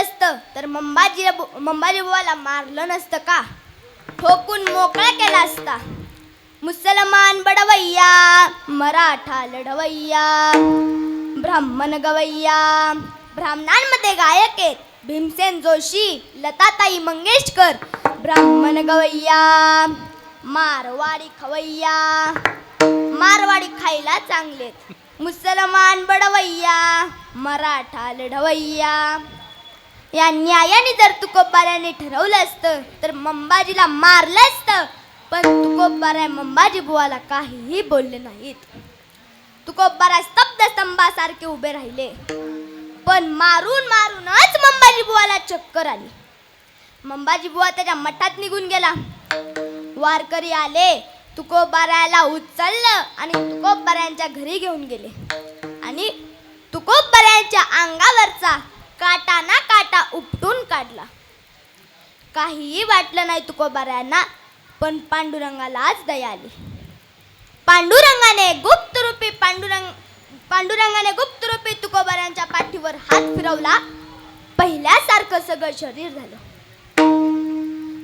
असतं तर मंबाजी मंबाजी बुवाला मारलं नसतं का? ठोकून मोकळा केला असता. मुसलमान बडवय्या मराठा लढवय्या ब्राह्मण गवय्या ब्राह्मणांमध्ये गायक आहेत. भीमसेन जोशी लताताई मंगेशकर ब्राह्मण गवय्या मारवाडी खवय्या मारवाडी खायला चांगलेत मुसलमान बडवय्या मराठा लढवय्या या न्यायाने जर तुकोबाऱ्याने ठरवलं असतं तर मंबाजीला मारलं असतं. पण तुकोबाऱ्या मंबाजी बुवाला काहीही बोलले नाहीत. तुकोबारा स्तब्ध स्तंभासारखे उभे राहिले. पण मारून मारूनच मंबाजी बुवाला चक्कर आली. मंबाजी बुवा त्याच्या मठात निघून गेला. वारकरी आले तुकोबाऱ्याला उचललं आणि तुकोबाऱ्यांच्या घरी घेऊन गेले. आणि तुकोबाऱ्यांच्या अंगावरचा काटा ना काटा उपटून काढला. काहीही वाटलं नाही तुकोबाऱ्यांना पण पांडुरंगालाच दया आली. पांडुरंगाने गुप्त रूपी पांडुरंग पांडुरंगाने गुप्त रूपी तुकोबाऱ्यांच्या पाठीवर हात फिरवला. पहिल्यासारखं सगळं शरीर झालं.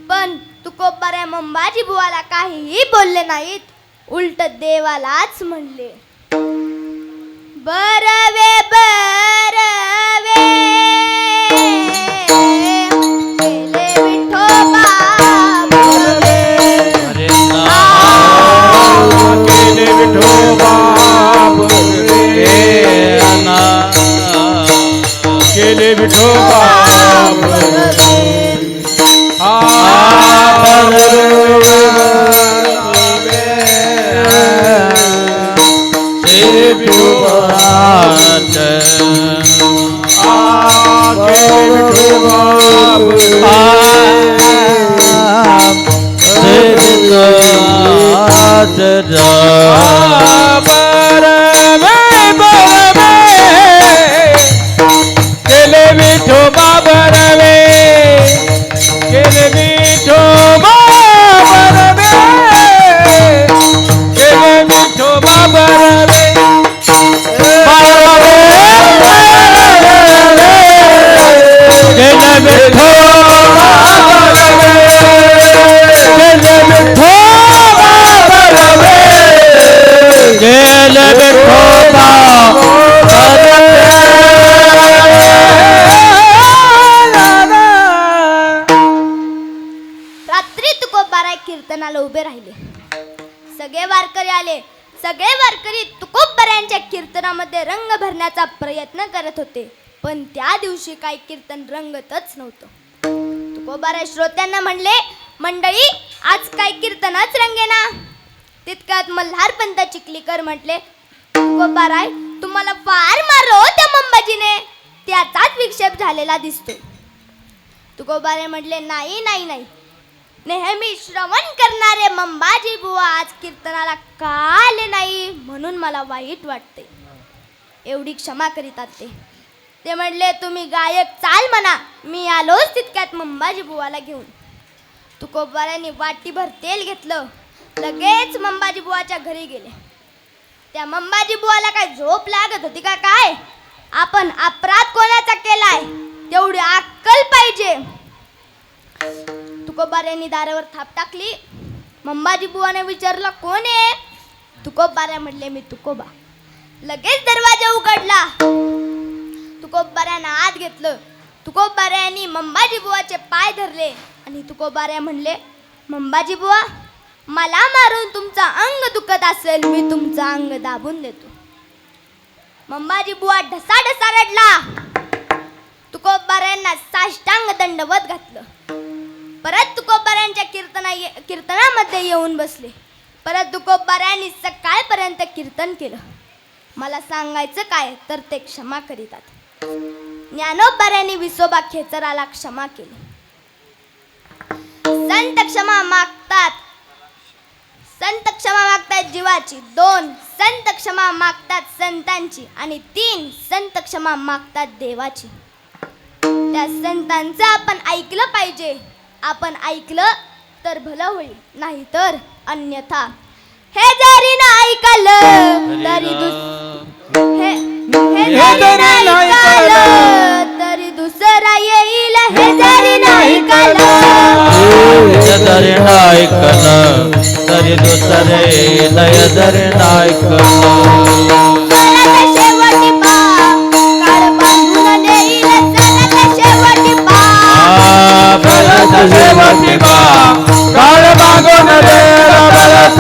पण तुकोबाऱ्या मंबाजी बुवाला काहीही बोलले नाहीत. उलट देवालाच म्हणले बरवे बर विठोबा केले विठोबा. नव्हतं श्रोत्यांना म्हणले मंडळी आज काय कीर्तनच रंगेना तितक्यात मल्हारपंत चिखलीकर म्हटले गोपाराय तुम्हाला फार मारलो हो त्या मंबाजीने. त्याचाच विक्षेप झालेला दिसतो तुकोबारे म्हटले नाही नाही नाही. नेहमी श्रवण करणारे मंबाजी बुवा आज कीर्तनाला का आले नाही म्हणून मला वाईट वाटते एवढी क्षमा करीतात ते. ते म्हणले तुम्ही गायक चाल म्हणा. मी आलोच तितक्यात मंबाजी बुवाला घेऊन. तुकोबाऱ्यांनी वाटीभर तेल घेतलं. लगेच मंबाजी बुवाच्या घरी गेले. त्या मंबाजी बुवाला काय झोप लागत होती का काय? आपण अपराध कोणाचा केलाय? तेवढी अक्कल पाहिजे. तुकोबाऱ्यांनी दारावर थाप टाकली. मंबाजी बुवाने विचारलं कोण आहे? तुकोबाऱ्या म्हणले मी तुकोबा. लगेच दरवाजा उघडला. तुकोबाऱ्यानं आत घेतलं. तुकोबाऱ्यांनी मंबाजी बुवाचे पाय धरले आणि तुकोबाऱ्या म्हणले मंबाजी बुवा मला मारून तुमचा अंग दुखत असेल मी तुमचं अंग दाबून देतो. मंबाजी बुवा ढसा ढसा रडला. तुकोबाऱ्यांना साष्टांग दंडवत घातलं. परत तुकोबाऱ्यांच्या कीर्तना ये कीर्तनामध्ये येऊन बसले. परत तुकोबाऱ्यांनी सकाळपर्यंत कीर्तन केलं. मला सांगायचं काय तर ते क्षमा करीतात. ज्ञानोबाऱ्यांनी विसोबा खेचराला क्षमा केली. संत क्षमा मागतात. संत क्षमा मागतात जीवाची. दोन संत क्षमा मागतात संतांची आणि तीन संत क्षमा मागतात देवाची. त्या संतांचं आपण ऐकलं पाहिजे. आपण ऐकलं तर भलं होईल नाहीतर अन्यथा. हे जरी नाही ऐकलं तरी दुस हे हे जरी नाही ऐकलं तरी दुसरा येईल दरे नायकन तरी दुसरे लय दरे नायकन शेवटी बा काळ मागून रे बरस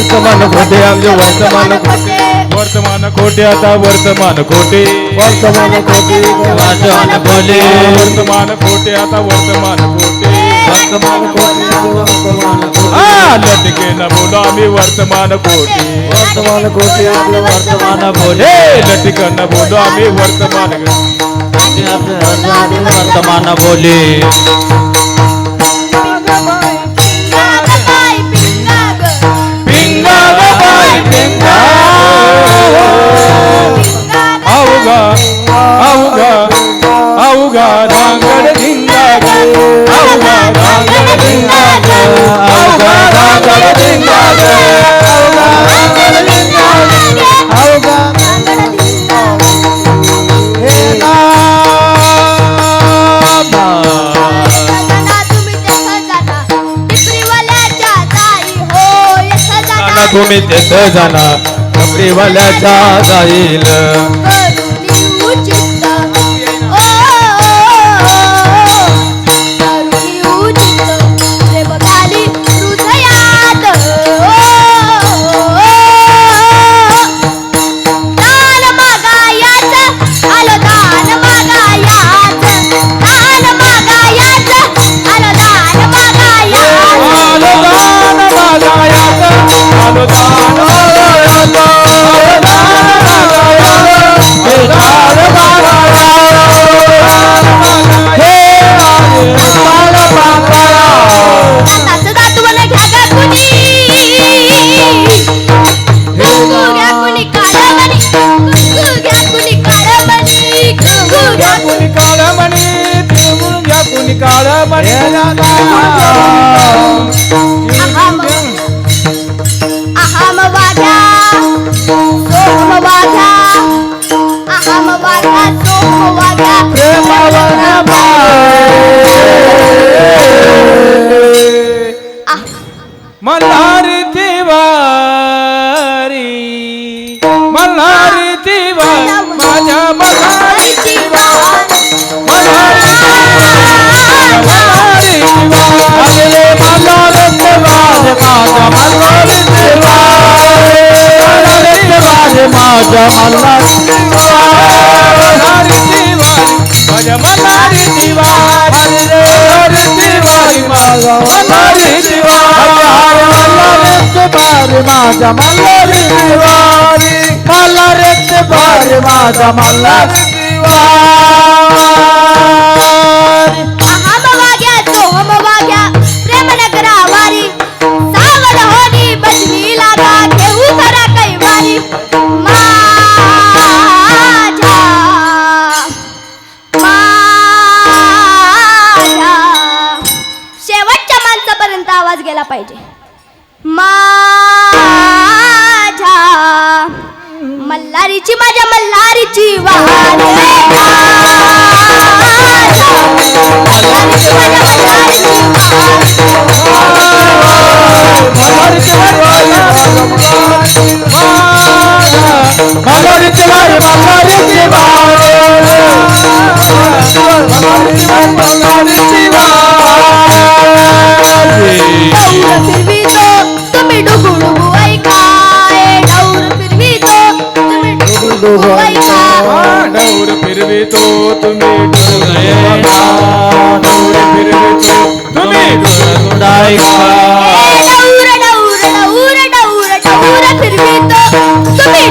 वर्तमान खोटे आमचे वर्तमान खोटे वर्तमान खोटे आता वर्तमान खोटे वर्तमान खोटे वाजवण बोले वर्तमान खोटे आता वर्तमान खोटे वर्तमान खोटे हा लटके न बोलो आम्ही वर्तमान खोटे वर्तमान खोटे आपले वर्तमान बोले हे लटके न बोलो आम्ही वर्तमान वर्तमान बोले तुम्ही तेथं जाना तुम्ही तेथं कपडेवाल्याच्या जाईल. माझ्या मल्हारी तिवारी मल्हारी तिवारी माझ्या मल्हारी तिवारी माझ्या मल्हारी तिवारी मल्हारी तिवारी माझ्या मल्हारी मल्हारीची माझ्या मल्हारीची तुम्ही डुबू हा, डौर फिरवितो तुम्ही डुगरे डौर फिरवितो तुम्ही डुगरे ऐका ए, डौर डौर डौर डौर डौर फिरवितो तुम्ही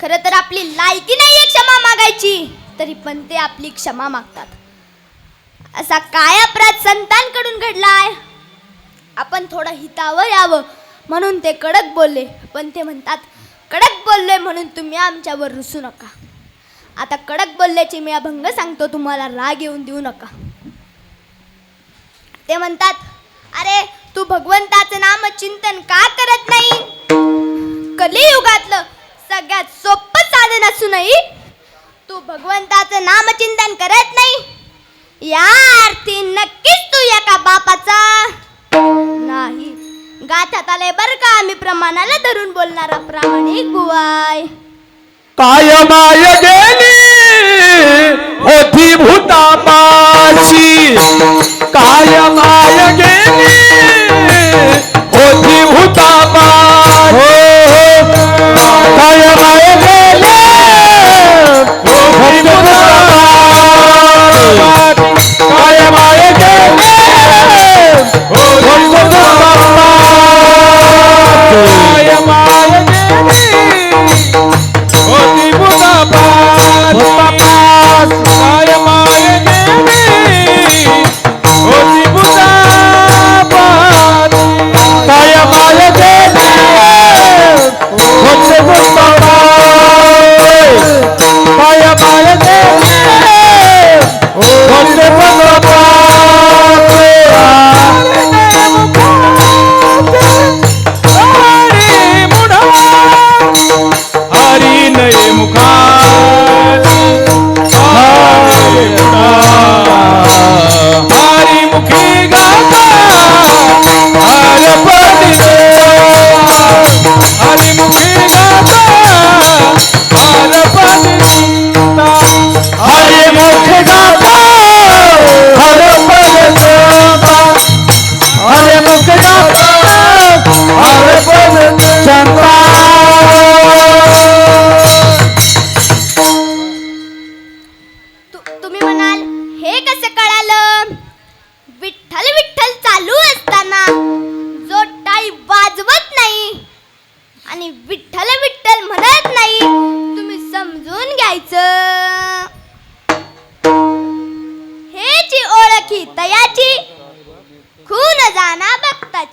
खरं तर आपली लायकी नाहीये क्षमा मागायची. तरी पण ते आपली क्षमा मागतात. असा काय अपराध संतांकडून घडलाय? आपण थोडं हितावर यावं म्हणून ते कडक बोलले. पण ते म्हणतात कडक बोललोय म्हणून तुम्ही आमच्यावर रुसू नका. आता कडक बोलल्याची मी अभंग सांगतो तुम्हाला राग येऊन देऊ नका. ते म्हणतात अरे तू भगवंताचं नाम चिंतन का करत नाही? कलियुगातलं सगळ्यात सोपं साधन असूनही तू भगवंताचं नामचिंतन करत नाही. या अर्थी नक्कीच तू एका बापाचा. नाही. गाथ्यात आलंय बर का आम्ही प्रमाणाला धरून बोलणारा प्रामाणिक बुवाय. काय माय गेली होती भूतापाशी काय माय गेली होती भूता भूतापाशी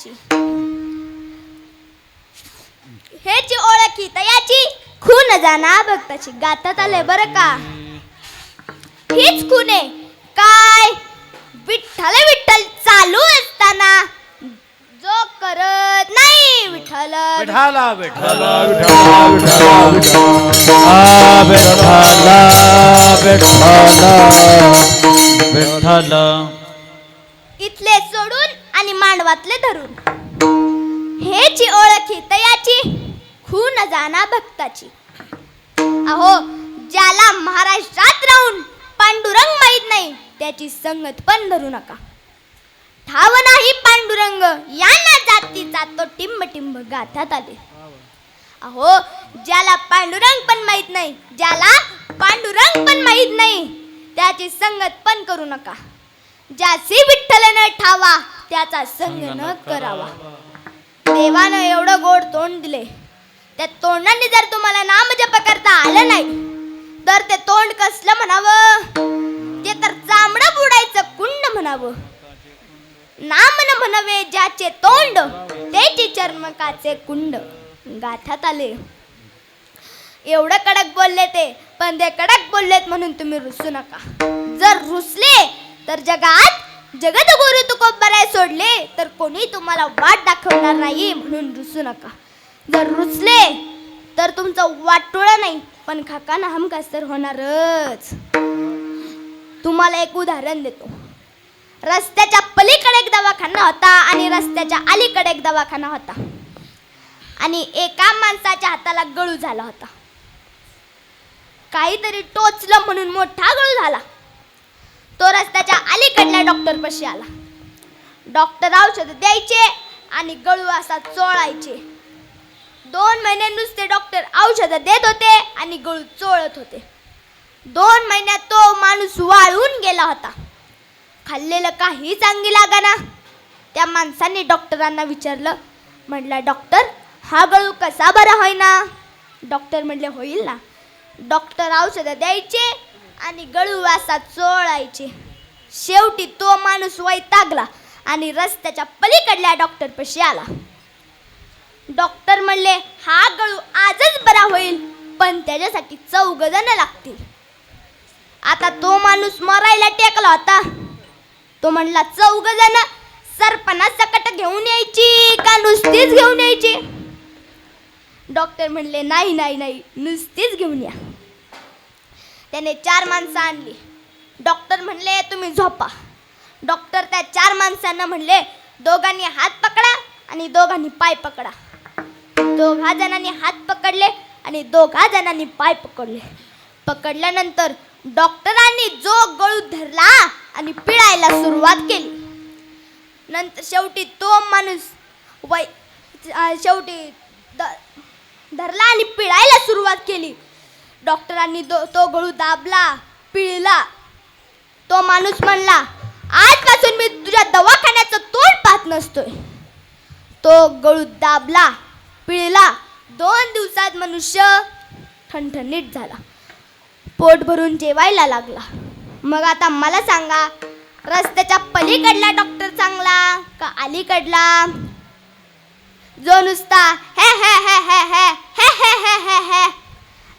याची. हेची ओळखी तर याची खून जाना भक्ताची. गातात आले बर का? हीच खुने काय? विठ्ठल विठ्ठल चालू असताना जो करत नाही विठ्ठल. विठाला विठाला विठाला विठाला विठाला विठाला गावातले धरून. हेची ओळख तयाची खून जाना भक्ताची. अहो ज्याला महाराष्ट्रात राहून पांडुरंग माहीत नाही त्याची संगत पण धरू नका. ठाव नाही पांडुरंग यांना जातीचा तो टिंबटिंब टिंब गाथ्यात आले. अहो ज्याला पांडुरंग पण माहीत नाही ज्याला पांडुरंग पण माहीत नाही त्याची संगत पण करू नका. ज्याची विठ्ठल न ठावा त्याचा संग न करावा. देवानं एवढं गोड तोंड दिले. त्या तोंडाने जर तुम्हाला नाम जप करता आलं नाही तर ते तोंड कसलं म्हणावं? ते तर चांबडं बुडायचं कुंड म्हणावं. नाम न म्हणावे ज्याचे तोंड तेची चर्मकाचे कुंड. गाथ्यात आले. एवढं कडक बोलले ते पण ते कडक बोललेत म्हणून तुम्ही रुसू नका. जर रुसले तर जगात जगत गुरु तुकोबराय सोडले तर कोणी तुम्हाला वाट दाखवणार नाही म्हणून रुसू नका. जर रुसले तर तुमचं वाटोळं नाही पण काका ना तर होणारच. तुम्हाला एक उदाहरण देतो. रस्त्याच्या पलीकडे एक दवाखाना होता आणि रस्त्याच्या अलीकडे एक दवाखाना होता. आणि एका माणसाच्या हाताला गळू झाला होता. काहीतरी टोचलं म्हणून मोठा गळू झाला. तो रस्त्याच्या अलीकडल्या डॉक्टर पशी आला. डॉक्टर औषध द्यायचे आणि गळू असा चोळायचे. दोन महिने नुसते डॉक्टर औषध देत होते आणि गळू चोळत होते. दोन महिन्यात तो माणूस वाळून गेला होता. खाल्लेलं काही चांगली लागाना. त्या माणसाने डॉक्टरांना विचारलं. म्हटलं डॉक्टर हा गळू कसा बरा होईना? डॉक्टर म्हटले होईल ना. डॉक्टर औषधं द्यायचे आणि गळू असा चोळायचे. शेवटी तो माणूस वैतागला आणि रस्त्याच्या पलीकडल्या डॉक्टरपाशी आला. डॉक्टर म्हणले हा गळू आजच बरा होईल पण त्याच्यासाठी चौघ जण लागतील. आता तो माणूस मरायला टेकला होता. तो म्हणला चौघ जण सरपणा सकट घेऊन यायची का नुसतीच घेऊन यायची? डॉक्टर म्हणले नाही नाही नाही नुसतीच घेऊन या. त्याने चार माणसं आणली. डॉक्टर म्हणले तुम्ही झोपा. डॉक्टर त्या चार माणसांना म्हणले दोघांनी हात पकडा आणि दोघांनी पाय पकडा. दोघा जणांनी हात पकडले आणि दोघा जणांनी पाय पकडले. पकडल्यानंतर डॉक्टरांनी जो गळू धरला आणि पिळायला सुरुवात केली. नंतर शेवटी तो माणूस वै शेवटी द- धरला आणि पिळायला सुरुवात केली. डॉक्टरांनी तो गळू दाबला पिळला तो माणूस म्हणला आजपासून मी तुझ्या दवाखान्याचं तोंड पाहत नसतोय तो गळू दाबला पिळला दोन दिवसात मनुष्य ठणठणीत झाला पोट भरून जेवायला लागला मग आता मला सांगा रस्त्याच्या पलीकडला डॉक्टर चांगला का अलीकडला जो नुसता हे हे हे हे हे हे हे हे हे हे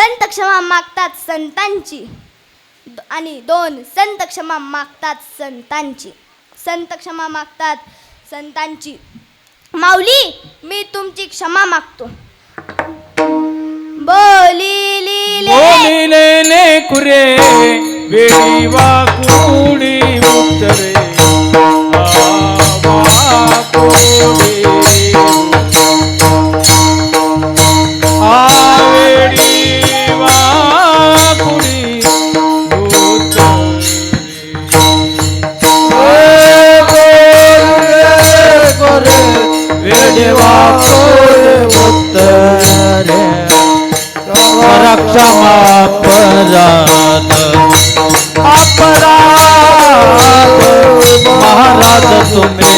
संत क्षमा मागतात संतांची. आणि दोन संत क्षमा मागतात संतांची. संत क्षमा मागतात संतांची. माऊली मी तुमची क्षमा मागतो. बोली बोलिलेले कुरे वेळी वाकुडी राधा तुम्हें